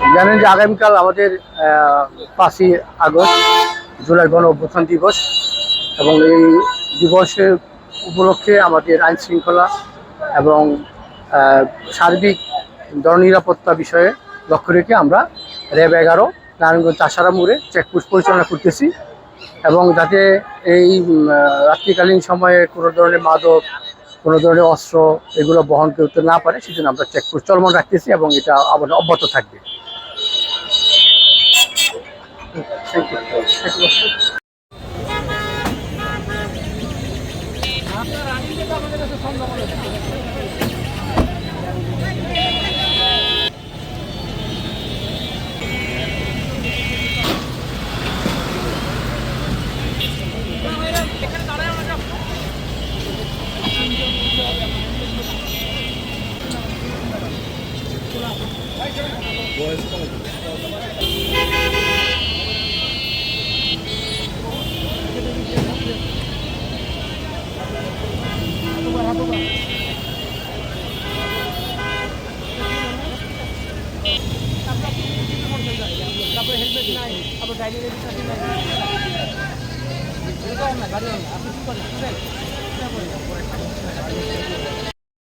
জানেন যে আগামীকাল আমাদের পাঁচই আগস্ট, জুলাই গণ অভ্যুত্থান দিবস এবং এই দিবসের উপলক্ষে আমাদের আইন শৃঙ্খলা এবং সার্বিক জননিরাপত্তা বিষয়ে লক্ষ্য রেখে আমরা র্যাব এগারো, নারায়ণগঞ্জ চাষারা মোড়ে চেকপোস্ট পরিচালনা করতেছি এবং যাতে এই রাত্রিকালীন সময়ে কোনো ধরনের মাদক, কোনো ধরনের অস্ত্র এগুলো বহন করতে না পারে, সেজন্য আমরা চেকপোস্ট চলমান রাখতেছি এবং এটা আবার অব্যাহত থাকবে। ষাট ষাট বছর Boys, come on. তারপরে হেলমেট নাই আবার ড্রাইভিং রেজিস্ট্রেশন নাই আপনি কি করেন